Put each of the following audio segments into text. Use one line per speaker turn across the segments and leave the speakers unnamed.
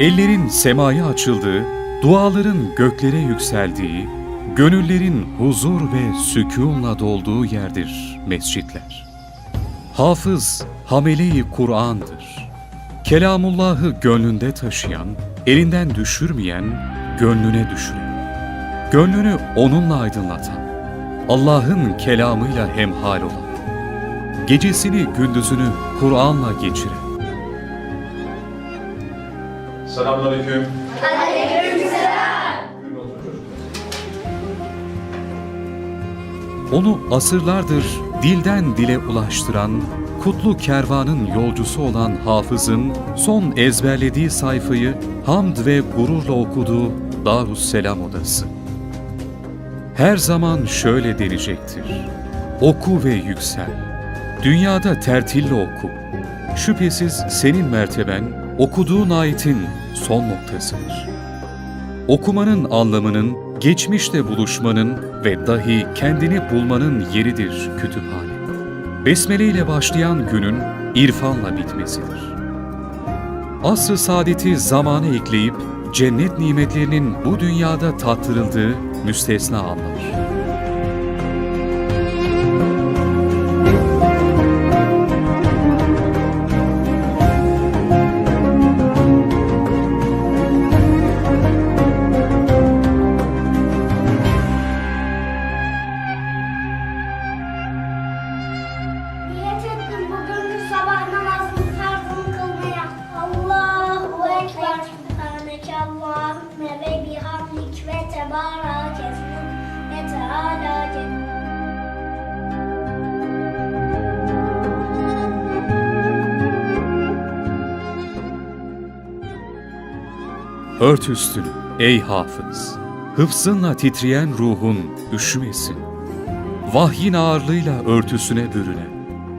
Ellerin semaya açıldığı, duaların göklere yükseldiği, gönüllerin huzur ve sükunla dolduğu yerdir mescitler. Hafız, hamele-i Kur'an'dır. Kelamullah'ı gönlünde taşıyan, elinden düşürmeyen, gönlüne düşüren. Gönlünü onunla aydınlatan, Allah'ın kelamıyla hemhal olan, gecesini gündüzünü Kur'an'la geçiren,
Selamünaleyküm.
Onu asırlardır dilden dile ulaştıran, kutlu kervanın yolcusu olan hafızın son ezberlediği sayfayı hamd ve gururla okuduğu Darusselam Odası. Her zaman şöyle denecektir. Oku ve yüksel. Dünyada tertille oku. Şüphesiz senin merteben okuduğun ayetin son noktasıdır. Okumanın anlamının, geçmişte buluşmanın ve dahi kendini bulmanın yeridir kütüphane. Besmele ile başlayan günün irfanla bitmesidir. Asr-ı saadeti zamana ekleyip cennet nimetlerinin bu dünyada tattırıldığı müstesna anlar. Ört üstünü ey hafız. Hıfzınla titreyen ruhun üşümesin. Vahyin ağırlığıyla örtüsüne bürünen,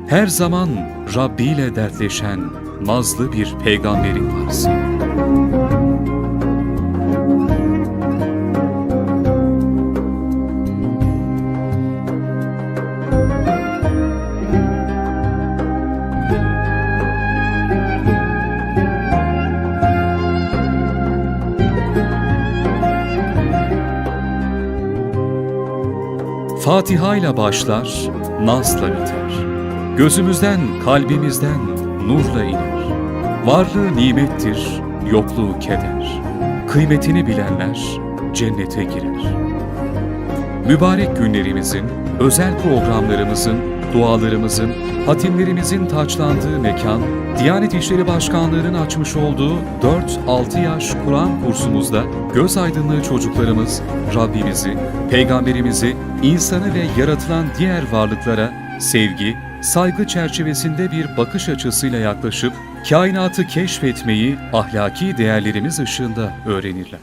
her zaman Rabbi ile dertleşen nazlı bir peygamberin var senin. Fatiha ile başlar, nazla biter. Gözümüzden, kalbimizden nurla iner. Varlığı nimettir, yokluğu keder. Kıymetini bilenler cennete girer. Mübarek günlerimizin, özel programlarımızın, dualarımızın, hatimlerimizin taçlandığı mekan, Diyanet İşleri Başkanlığı'nın açmış olduğu 4-6 yaş Kur'an kursumuzda göz aydınlığı çocuklarımız Rabbimizi, Peygamberimizi, insanı ve yaratılan diğer varlıklara sevgi, saygı çerçevesinde bir bakış açısıyla yaklaşıp kainatı keşfetmeyi ahlaki değerlerimiz ışığında öğrenirler.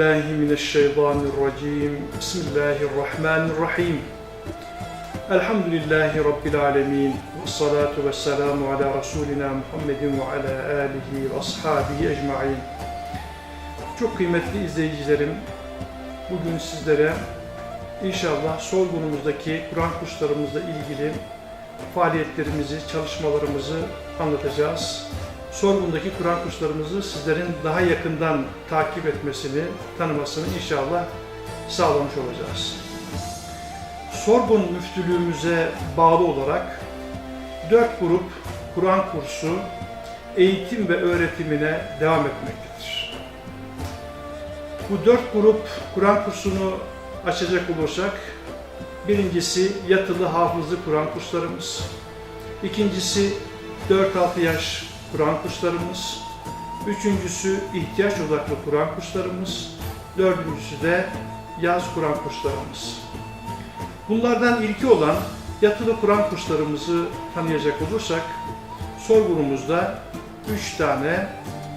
billahi mineşşeytanirracim. Bismillahirrahmanirrahim. Elhamdülillahi Rabbil alemin. Ve salatu ve selamu ala Resulina Muhammedin ve ala alihi ve ashabihi ecma'in. Çok kıymetli izleyicilerim, bugün sizlere inşallah sorgunumuzdaki Kur'an kurslarımızla ilgili faaliyetlerimizi, çalışmalarımızı anlatacağız. Sorgun'daki Kur'an kurslarımızı sizlerin daha yakından takip etmesini, tanımasını inşallah sağlamış olacağız. Sorgun müftülüğümüze bağlı olarak dört grup Kur'an kursu eğitim ve öğretimine devam etmektedir. Bu dört grup Kur'an kursunu açacak olursak, birincisi yatılı hafızlı Kur'an kurslarımız, ikincisi 4-6 yaş Kur'an kurslarımız, üçüncüsü ihtiyaç odaklı Kur'an kurslarımız, dördüncüsü de yaz Kur'an kurslarımız. Bunlardan ilki olan yatılı Kur'an kurslarımızı tanıyacak olursak, sorgunumuzda üç tane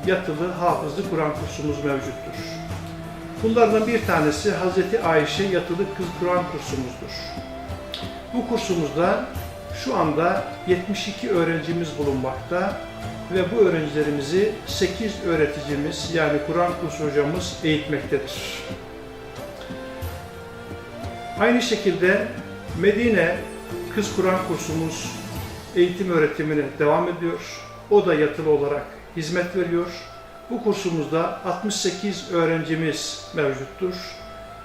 yatılı hafızlı Kur'an kursumuz mevcuttur. Bunlardan bir tanesi Hazreti Ayşe yatılı kız Kur'an kursumuzdur. Bu kursumuzda şu anda 72 öğrencimiz bulunmakta ve bu öğrencilerimizi 8 öğreticimiz yani Kur'an kursu hocamız eğitmektedir. Aynı şekilde Medine Kız Kur'an kursumuz eğitim öğretimine devam ediyor. O da yatılı olarak hizmet veriyor. Bu kursumuzda 68 öğrencimiz mevcuttur.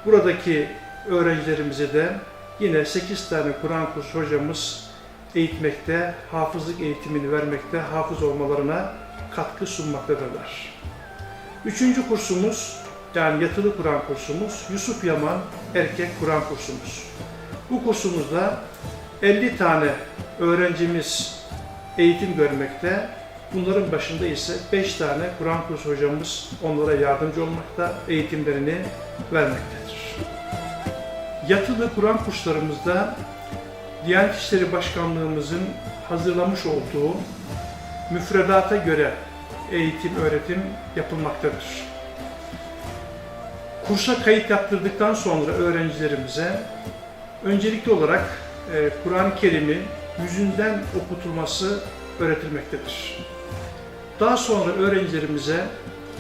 Buradaki öğrencilerimize de yine 8 tane Kur'an kursu hocamız eğitmekte, hafızlık eğitimini vermekte, hafız olmalarına katkı sunmaktadırlar. Üçüncü kursumuz, yani yatılı Kur'an kursumuz, Yusuf Yaman Erkek Kur'an kursumuz. Bu kursumuzda 50 tane öğrencimiz eğitim görmekte. Bunların başında ise 5 tane Kur'an kursu hocamız onlara yardımcı olmakta, eğitimlerini vermektedir. Yatılı Kur'an kurslarımızda Diyanet İşleri Başkanlığımızın hazırlamış olduğu müfredata göre eğitim, öğretim yapılmaktadır. Kursa kayıt yaptırdıktan sonra öğrencilerimize öncelikli olarak e, Kur'an-ı Kerim'i yüzünden okutulması öğretilmektedir. Daha sonra öğrencilerimize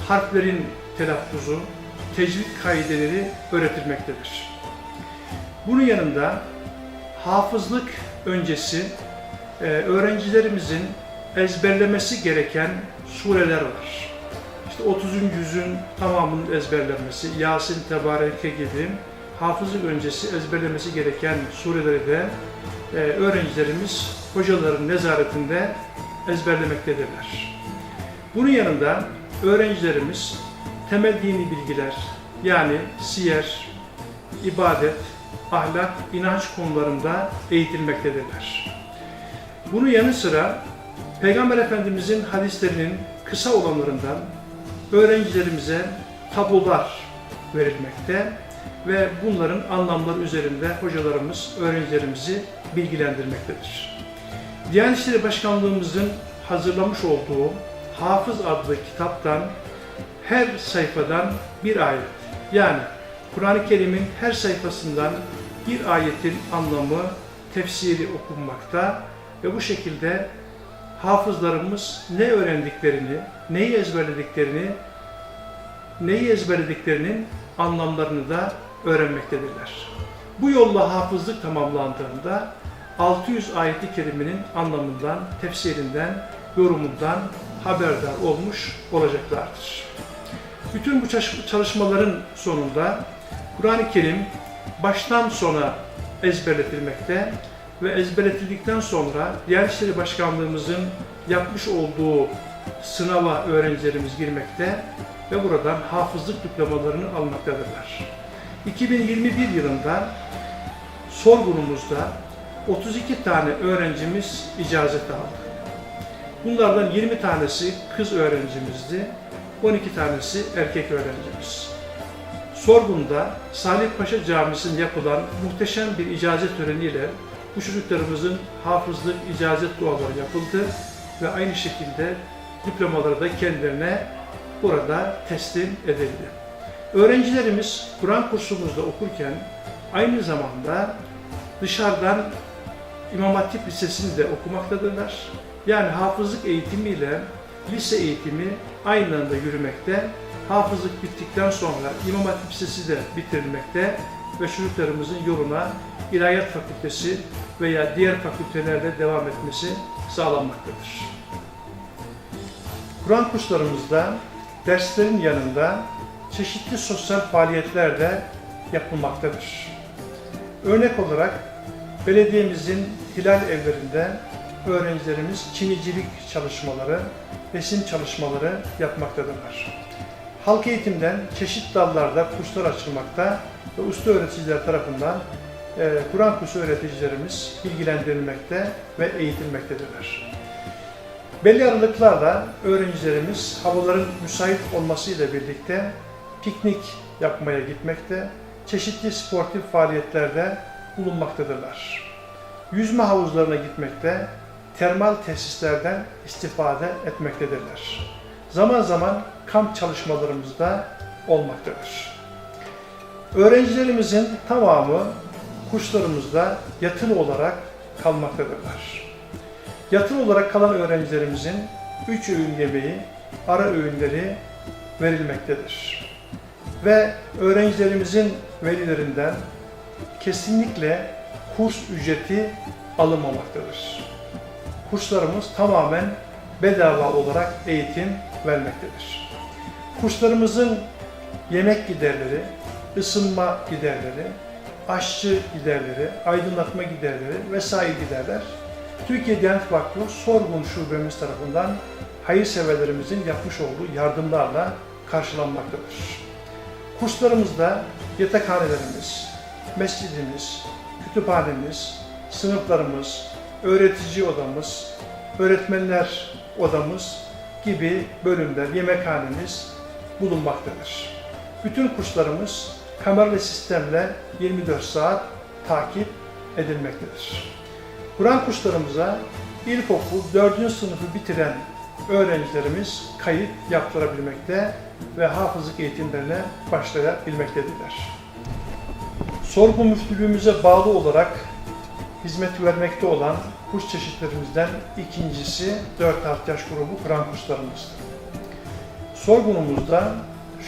harflerin telaffuzu, tecvid kaideleri öğretilmektedir. Bunun yanında hafızlık öncesi e, öğrencilerimizin ezberlemesi gereken sureler var. İşte 30. yüzün tamamının ezberlenmesi, Yasin, Tebareke gibi hafızlık öncesi ezberlemesi gereken sureleri de e, öğrencilerimiz hocaların nezaretinde ezberlemektedirler. Bunun yanında öğrencilerimiz temel dini bilgiler yani siyer, ibadet, ahlak, inanç konularında eğitilmektedirler. Bunun yanı sıra Peygamber Efendimizin hadislerinin kısa olanlarından öğrencilerimize tabular verilmekte ve bunların anlamları üzerinde hocalarımız öğrencilerimizi bilgilendirmektedir. Diyanet İşleri Başkanlığımızın hazırlamış olduğu Hafız adlı kitaptan her sayfadan bir ayet yani Kur'an-ı Kerim'in her sayfasından bir ayetin anlamı, tefsiri okunmakta ve bu şekilde hafızlarımız ne öğrendiklerini, neyi ezberlediklerini, neyi ezberlediklerinin anlamlarını da öğrenmektedirler. Bu yolla hafızlık tamamlandığında 600 ayeti kerimenin anlamından, tefsirinden, yorumundan haberdar olmuş olacaklardır. Bütün bu çalışmaların sonunda Kur'an-ı Kerim baştan sona ezberletilmekte ve ezberletildikten sonra Diyanet İşleri Başkanlığımızın yapmış olduğu sınava öğrencilerimiz girmekte ve buradan hafızlık diplomalarını almaktadırlar. 2021 yılında sorgunumuzda 32 tane öğrencimiz icazet aldı. Bunlardan 20 tanesi kız öğrencimizdi, 12 tanesi erkek öğrencimiz. Sorgun'da Salih Paşa Camisi'nde yapılan muhteşem bir icazet töreniyle bu çocuklarımızın hafızlık icazet duaları yapıldı ve aynı şekilde diplomaları da kendilerine burada teslim edildi. Öğrencilerimiz Kur'an kursumuzda okurken aynı zamanda dışarıdan İmam Hatip Lisesi'nde okumaktadırlar. Yani hafızlık eğitimiyle lise eğitimi aynı anda yürümekte. Hafızlık bittikten sonra İmam Hatip Lisesi de bitirilmekte ve çocuklarımızın yoluna İlahiyat Fakültesi veya diğer fakültelerle devam etmesi sağlanmaktadır. Kur'an kurslarımızda derslerin yanında çeşitli sosyal faaliyetler de yapılmaktadır. Örnek olarak belediyemizin hilal evlerinde öğrencilerimiz çinicilik çalışmaları, resim çalışmaları yapmaktadırlar. Halk eğitimden çeşitli dallarda kurslar açılmakta ve usta öğreticiler tarafından e, Kur'an kursu öğreticilerimiz bilgilendirilmekte ve eğitilmektedirler. Belli aralıklarla öğrencilerimiz havaların müsait olmasıyla birlikte piknik yapmaya gitmekte, çeşitli sportif faaliyetlerde bulunmaktadırlar. Yüzme havuzlarına gitmekte, termal tesislerden istifade etmektedirler. Zaman zaman kamp çalışmalarımız da olmaktadır. Öğrencilerimizin tamamı kurslarımızda yatılı olarak kalmaktadırlar. Yatılı olarak kalan öğrencilerimizin 3 öğün yemeği, ara öğünleri verilmektedir. Ve öğrencilerimizin velilerinden kesinlikle kurs ücreti alınmamaktadır. Kurslarımız tamamen bedava olarak eğitim vermektedir. Kurslarımızın yemek giderleri, ısınma giderleri, aşçı giderleri, aydınlatma giderleri vesaire giderler Türkiye Diyanet Vakfı Sorgun Şubemiz tarafından hayırseverlerimizin yapmış olduğu yardımlarla karşılanmaktadır. Kurslarımızda yatakhanelerimiz, mescidimiz, kütüphanemiz, sınıflarımız, öğretici odamız, öğretmenler odamız gibi bölümler, yemekhanemiz bulunmaktadır. Bütün kurslarımız kameralı sistemle 24 saat takip edilmektedir. Kur'an kurslarımıza ilkokul 4. sınıfı bitiren öğrencilerimiz kayıt yaptırabilmekte ve hafızlık eğitimlerine başlayabilmektedirler. Sorgu müftülüğümüze bağlı olarak hizmet vermekte olan kurs çeşitlerimizden ikincisi 4 yaş grubu Kur'an kurslarımızdır. Sorgunumuzda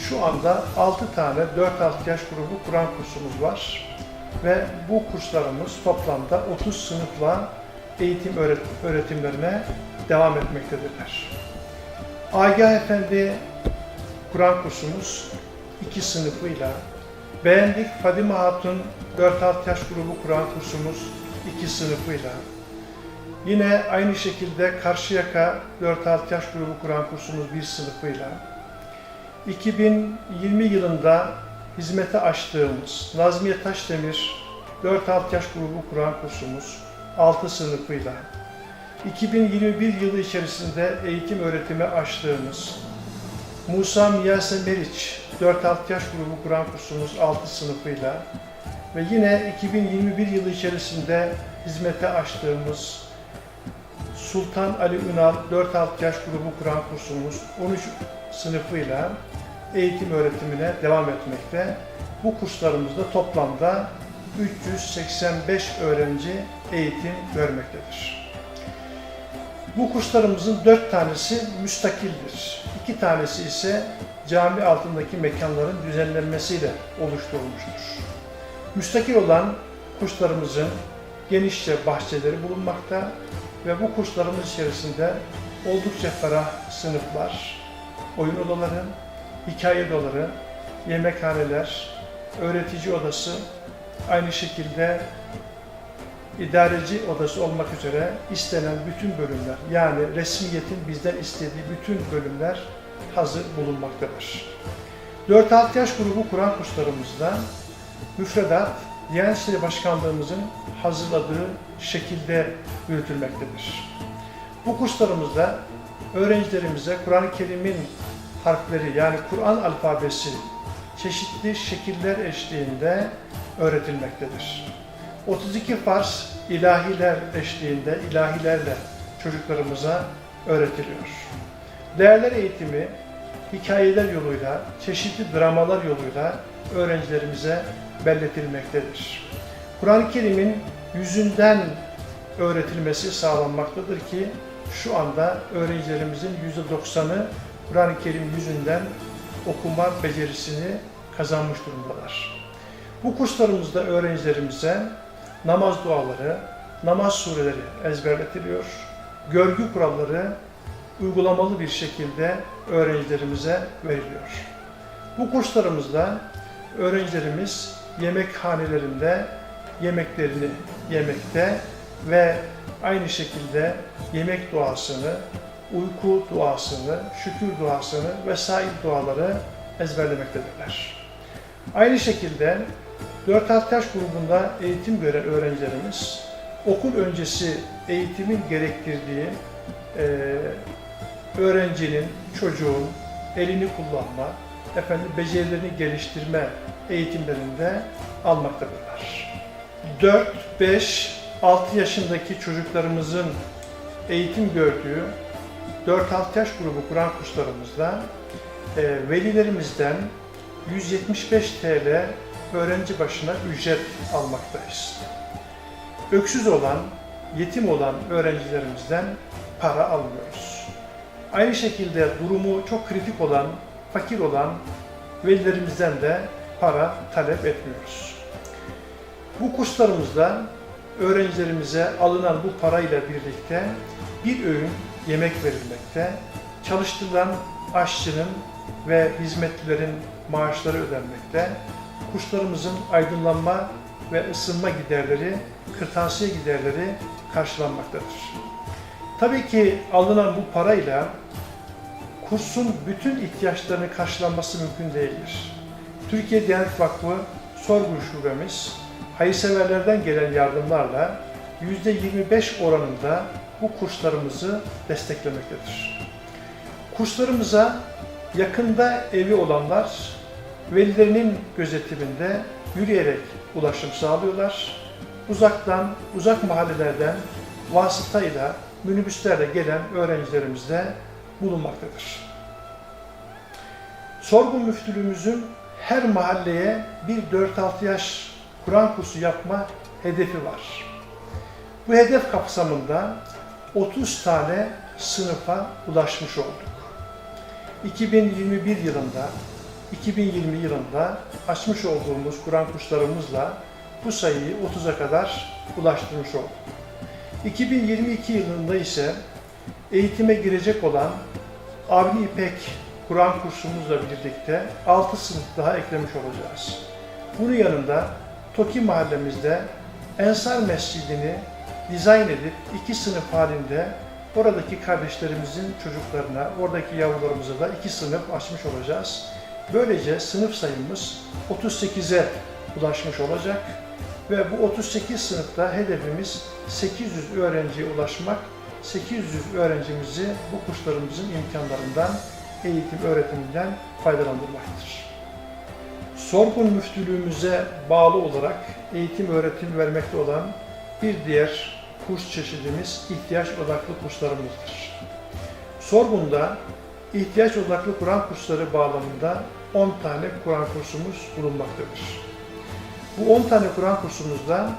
şu anda 6 tane 4 yaş grubu Kur'an kursumuz var ve bu kurslarımız toplamda 30 sınıfla eğitim öğret- öğretimlerine devam etmektedirler. Agah Efendi Kur'an kursumuz iki sınıfıyla, Beğendik Fadime Hatun 4-6 yaş grubu Kur'an kursumuz iki sınıfıyla, yine aynı şekilde Karşıyaka 4-6 yaş grubu Kur'an kursumuz bir sınıfıyla, 2020 yılında hizmete açtığımız Nazmiye Taşdemir 4-6 yaş grubu Kur'an kursumuz 6 sınıfıyla, 2021 yılı içerisinde eğitim öğretimi açtığımız Musa Miyase Meriç 4-6 yaş grubu Kur'an kursumuz 6 sınıfıyla ve yine 2021 yılı içerisinde hizmete açtığımız Sultan Ali Ünal 4-6 yaş grubu Kur'an kursumuz 13 sınıfıyla eğitim öğretimine devam etmekte. Bu kurslarımızda toplamda 385 öğrenci eğitim görmektedir. Bu kurslarımızın dört tanesi müstakildir. İki tanesi ise cami altındaki mekanların düzenlenmesiyle oluşturulmuştur. Müstakil olan kurslarımızın genişçe bahçeleri bulunmakta ve bu kurslarımız içerisinde oldukça ferah sınıflar, oyun odaları, hikaye odaları, yemekhaneler, öğretici odası, aynı şekilde idareci odası olmak üzere istenen bütün bölümler yani resmiyetin bizden istediği bütün bölümler hazır bulunmaktadır. 4-6 yaş grubu Kur'an kurslarımızda müfredat Diyanet İşleri Başkanlığımızın hazırladığı şekilde yürütülmektedir. Bu kurslarımızda öğrencilerimize Kur'an-ı Kerim'in harfleri yani Kur'an alfabesi çeşitli şekiller eşliğinde öğretilmektedir. 32 farz ilahiler eşliğinde ilahilerle çocuklarımıza öğretiliyor. Değerler eğitimi hikayeler yoluyla, çeşitli dramalar yoluyla öğrencilerimize belletilmektedir. Kur'an-ı Kerim'in yüzünden öğretilmesi sağlanmaktadır ki şu anda öğrencilerimizin %90'ı Kur'an-ı Kerim yüzünden okuma becerisini kazanmış durumdalar. Bu kurslarımızda öğrencilerimize namaz duaları, namaz sureleri ezberletiliyor, görgü kuralları uygulamalı bir şekilde öğrencilerimize veriliyor. Bu kurslarımızda öğrencilerimiz yemekhanelerinde yemeklerini yemekte ve aynı şekilde yemek duasını, uyku duasını, şükür duasını vesaire duaları ezberlemektedirler. Aynı şekilde 4-6 yaş grubunda eğitim gören öğrencilerimiz okul öncesi eğitimin gerektirdiği eee, öğrencinin, çocuğun elini kullanma, efendim becerilerini geliştirme eğitimlerinde almaktadırlar. 4, 5, 6 yaşındaki çocuklarımızın eğitim gördüğü 4-6 yaş grubu Kur'an kurslarımızda e, velilerimizden 175 TL öğrenci başına ücret almaktayız. Öksüz olan, yetim olan öğrencilerimizden para almıyoruz. Aynı şekilde durumu çok kritik olan, fakir olan velilerimizden de para talep etmiyoruz. Bu kurslarımızda öğrencilerimize alınan bu parayla birlikte bir öğün yemek verilmekte, çalıştırılan aşçının ve hizmetlilerin maaşları ödenmekte, kurslarımızın aydınlanma ve ısınma giderleri, kırtasiye giderleri karşılanmaktadır. Tabii ki alınan bu parayla kursun bütün ihtiyaçlarını karşılanması mümkün değildir. Türkiye Diyanet Vakfı Sorgun Şubemiz hayırseverlerden gelen yardımlarla %25 oranında bu kurslarımızı desteklemektedir. Kurslarımıza yakında evi olanlar velilerinin gözetiminde yürüyerek ulaşım sağlıyorlar. Uzaktan, uzak mahallelerden vasıtayla minibüslerle gelen öğrencilerimiz de bulunmaktadır. Sorgun Müftülüğümüzün her mahalleye bir 4-6 yaş Kur'an kursu yapma hedefi var. Bu hedef kapsamında 30 tane sınıfa ulaşmış olduk. 2021 yılında, 2020 yılında açmış olduğumuz Kur'an kurslarımızla bu sayıyı 30'a kadar ulaştırmış olduk. 2022 yılında ise eğitime girecek olan Avni İpek Kur'an kursumuzla birlikte 6 sınıf daha eklemiş olacağız. Bunun yanında Toki mahallemizde Ensar Mescidini dizayn edip iki sınıf halinde oradaki kardeşlerimizin çocuklarına, oradaki yavrularımıza da iki sınıf açmış olacağız. Böylece sınıf sayımız 38'e ulaşmış olacak ve bu 38 sınıfta hedefimiz 800 öğrenciye ulaşmak, 800 öğrencimizi bu kurslarımızın imkanlarından, eğitim öğretiminden faydalandırmaktır. Sorgun Müftülüğümüze bağlı olarak eğitim öğretim vermekte olan bir diğer kurs çeşidimiz ihtiyaç odaklı kurslarımızdır. Sorgun'da ihtiyaç odaklı Kur'an kursları bağlamında 10 tane Kur'an kursumuz bulunmaktadır. Bu 10 tane Kur'an kursumuzda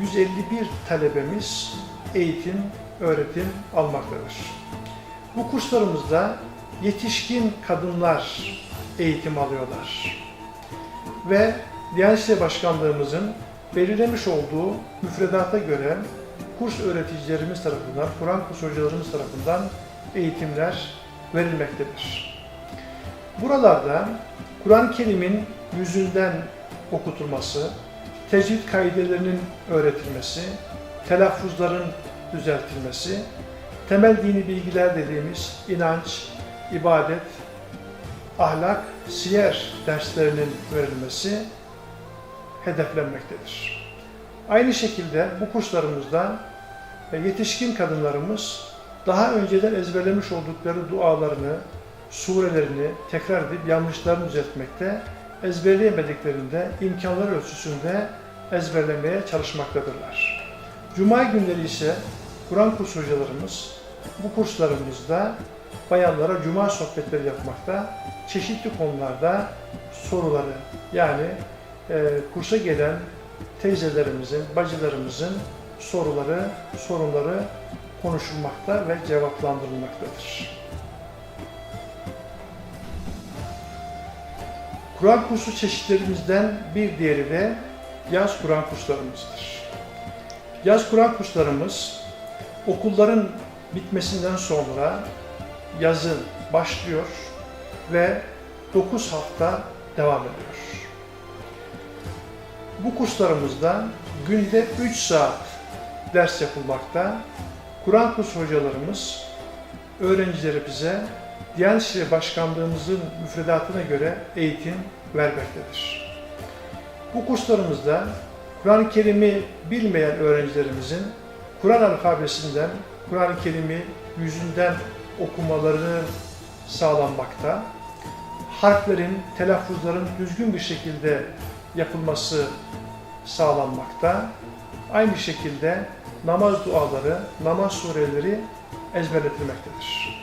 151 talebemiz eğitim, öğretim almaktadır. Bu kurslarımızda yetişkin kadınlar eğitim alıyorlar. Ve Diyanet İşleri Başkanlığımızın belirlemiş olduğu müfredata göre kurs öğreticilerimiz tarafından, Kur'an kurs hocalarımız tarafından eğitimler verilmektedir. Buralarda Kur'an-ı Kerim'in yüzünden okutulması, tecvid kaidelerinin öğretilmesi, telaffuzların düzeltilmesi, temel dini bilgiler dediğimiz inanç, ibadet, ahlak, siyer derslerinin verilmesi hedeflenmektedir. Aynı şekilde bu kurslarımızda yetişkin kadınlarımız daha önceden ezberlemiş oldukları dualarını, surelerini tekrar edip yanlışlarını düzeltmekte, ezberleyemediklerinde imkanları ölçüsünde ezberlemeye çalışmaktadırlar. Cuma günleri ise Kur'an kurs hocalarımız bu kurslarımızda bayanlara cuma sohbetleri yapmakta, çeşitli konularda soruları yani e, kursa gelen teyzelerimizin, bacılarımızın soruları, sorunları konuşulmakta ve cevaplandırılmaktadır. Kur'an kursu çeşitlerimizden bir diğeri de yaz Kur'an kurslarımızdır. Yaz Kur'an kurslarımız okulların bitmesinden sonra yazın başlıyor ve 9 hafta devam ediyor. Bu kurslarımızda günde 3 saat ders yapılmakta. Kur'an kursu hocalarımız öğrencilerimize Diyanet İşleri Başkanlığımızın müfredatına göre eğitim vermektedir. Bu kurslarımızda Kur'an-ı Kerim'i bilmeyen öğrencilerimizin Kur'an alfabesinden Kur'an-ı Kerim'i yüzünden okumalarını sağlanmakta. Harflerin, telaffuzların düzgün bir şekilde yapılması sağlanmakta. Aynı şekilde namaz duaları, namaz sureleri ezberletilmektedir.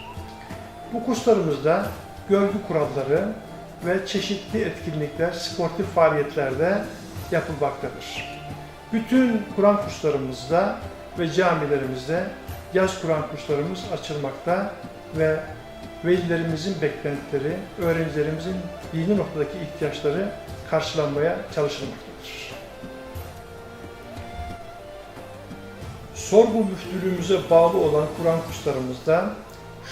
Bu kurslarımızda görgü kuralları ve çeşitli etkinlikler, sportif faaliyetlerde yapılmaktadır. Bütün Kur'an kurslarımızda ve camilerimizde yaz Kur'an kurslarımız açılmakta ve velilerimizin beklentileri, öğrencilerimizin dini noktadaki ihtiyaçları karşılanmaya çalışılmaktadır. Sorgu müftülüğümüze bağlı olan Kur'an kurslarımızda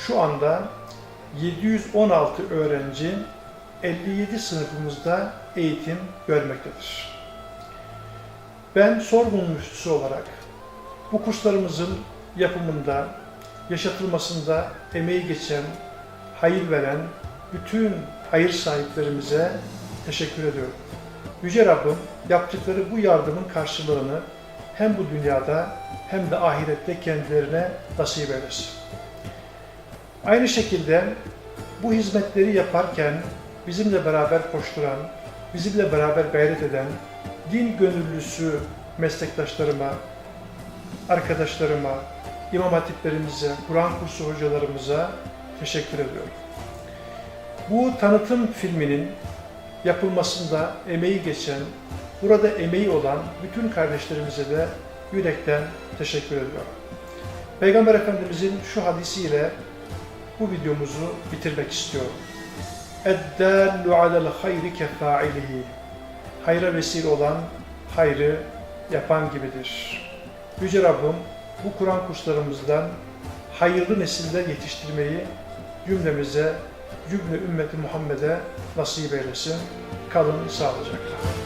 şu anda 716 öğrenci 57 sınıfımızda eğitim görmektedir. Ben Sorgun müftüsü olarak bu kurslarımızın yapımında, yaşatılmasında emeği geçen, hayır veren bütün hayır sahiplerimize teşekkür ediyorum. Yüce Rabbim yaptıkları bu yardımın karşılığını hem bu dünyada hem de ahirette kendilerine nasip eylesin. Aynı şekilde bu hizmetleri yaparken bizimle beraber koşturan, bizimle beraber gayret eden din gönüllüsü meslektaşlarıma, arkadaşlarıma, imam hatiplerimize, Kur'an kursu hocalarımıza teşekkür ediyorum. Bu tanıtım filminin yapılmasında emeği geçen, burada emeği olan bütün kardeşlerimize de yürekten teşekkür ediyorum. Peygamber Efendimizin şu hadisiyle bu videomuzu bitirmek istiyorum. اَدَّالُ عَلَى الْخَيْرِ كَفَاعِلِهِ Hayra vesile olan hayrı yapan gibidir. Yüce Rabbim bu Kur'an kurslarımızdan hayırlı nesiller yetiştirmeyi cümlemize, cümle ümmeti Muhammed'e nasip eylesin. Kalın sağlıcakla.